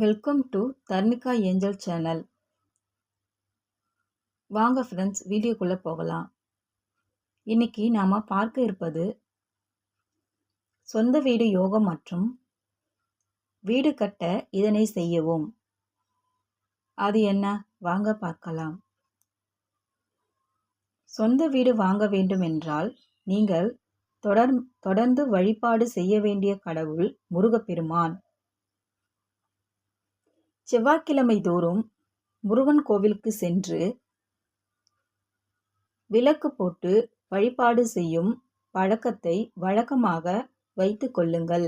Welcome to Dharmika angel channel வாங்க friends வீடியோக்குள்ளே போகலாம். இன்னைக்கு நாம் பார்க்க இருப்பது சொந்த வீடு யோகம் மற்றும் வீடு கட்ட இதனை செய்யவும். அது என்ன? வாங்க பார்க்கலாம். சொந்த வீடு வாங்க வேண்டும் என்றால் நீங்கள் தொடர் தொடர்ந்து வழிபாடு செய்ய வேண்டிய கடவுள் முருகப்பெருமான். செவ்வாய்க்கிழமை தோறும் முருகன் கோவிலுக்கு சென்று விளக்கு போட்டு வழிபாடு செய்யும் பழக்கத்தை வழக்கமாக வைத்து கொள்ளுங்கள்.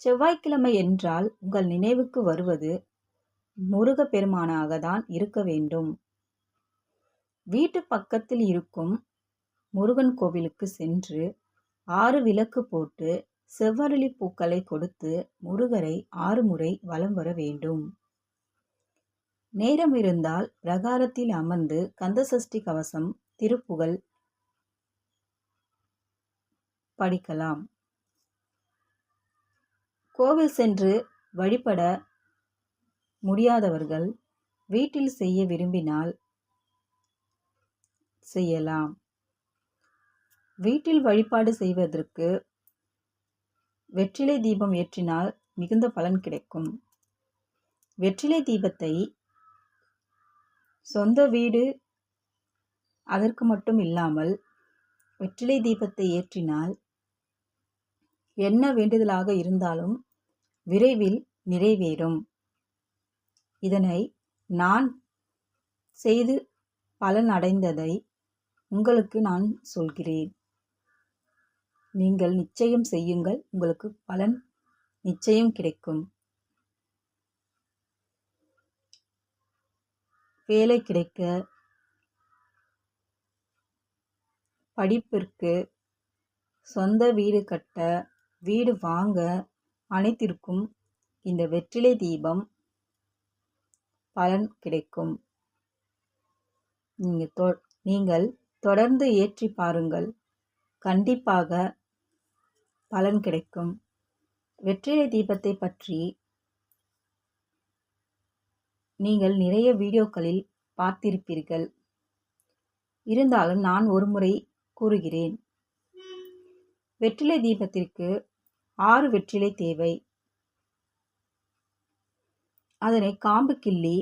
செவ்வாய்க்கிழமை என்றால் உங்கள் நினைவுக்கு வருவது முருகப்பெருமானாக தான் இருக்க வேண்டும். வீட்டு பக்கத்தில் இருக்கும் முருகன் கோவிலுக்கு சென்று ஆறு விளக்கு போட்டு செவ்வரளி பூக்களை கொடுத்து முருகரை ஆறு முறை வலம் வர வேண்டும். நேரம் இருந்தால் பிரகாரத்தில் அமர்ந்து கந்தசஷ்டி கவசம் திருப்புகழ் படிக்கலாம். கோவில் சென்று வழிபட முடியாதவர்கள் வீட்டில் செய்ய விரும்பினால் செய்யலாம். வீட்டில் வழிபாடு செய்வதற்கு வெற்றிலை தீபம் ஏற்றினால் மிகுந்த பலன் கிடைக்கும். வெற்றிலை தீபத்தை சொந்த வீடு அதற்கு மட்டும் இல்லாமல் வெற்றிலை தீபத்தை ஏற்றினால் என்ன வேண்டுதலாக இருந்தாலும் விரைவில் நிறைவேறும். இதனை நான் செய்து பலன் அடைந்ததை உங்களுக்கு நான் சொல்கிறேன். நீங்கள் நிச்சயம் செய்யுங்கள். உங்களுக்கு பலன் நிச்சயம் கிடைக்கும். வேலை கிடைக்க படிப்பிற்கு சொந்த வீடு கட்ட வீடு வாங்க அனைத்திற்கும் இந்த வெற்றிலை தீபம் பலன் கிடைக்கும். நீங்கள் நீங்கள் தொடர்ந்து ஏற்றி பாருங்கள். கண்டிப்பாக பலன் கிடைக்கும். வெற்றிலை தீபத்தை பற்றி நீங்கள் நிறைய வீடியோக்களில் பார்த்திருப்பீர்கள். இருந்தாலும் நான் ஒரு முறை கூறுகிறேன். வெற்றிலை தீபத்திற்கு ஆறு வெற்றிலை தேவை. அதனை காம்பு கிள்ளி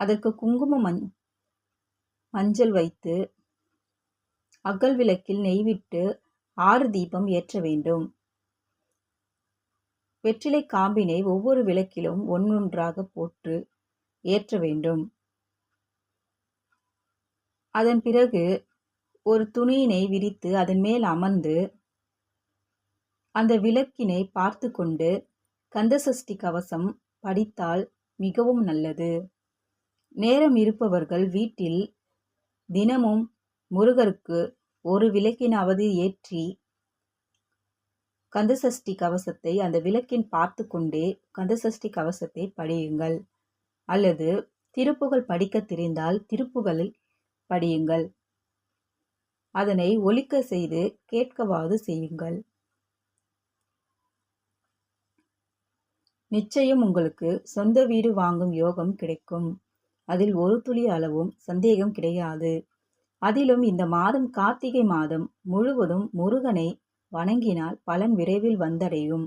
அதற்கு குங்கும மஞ் மஞ்சள் வைத்து அகல் விளக்கில் நெய்விட்டு ஆறு தீபம் ஏற்ற வேண்டும். வெற்றிலை காம்பினை ஒவ்வொரு விளக்கிலும் ஒன்றொன்றாக போட்டு ஏற்ற வேண்டும். அதன் பிறகு ஒரு துணியினை விரித்து அதன் மேல் அமர்ந்து அந்த விளக்கினை பார்த்து கொண்டு கந்தசஷ்டி கவசம் படித்தால் மிகவும் நல்லது. நேரம் இருப்பவர்கள் வீட்டில் தினமும் முருகருக்கு ஒரு விளக்கினாவது ஏற்றி கந்தசஷ்டி கவசத்தை அந்த விளக்கின் பார்த்து கொண்டே கந்தசஷ்டி கவசத்தை படியுங்கள். அல்லது திருப்புகள் படிக்க தெரிந்தால் திருப்புகளில் படியுங்கள். அதனை ஒலிக்க செய்து கேட்கவாது செய்யுங்கள். நிச்சயம் உங்களுக்கு சொந்த வீடு வாங்கும் யோகம் கிடைக்கும். அதில் ஒரு துளி அளவும் சந்தேகம் கிடையாது. அதிலும் இந்த மாதம் கார்த்திகை மாதம் முழுவதும் முருகனை வணங்கினால் பலன் விரைவில் வந்தடையும்.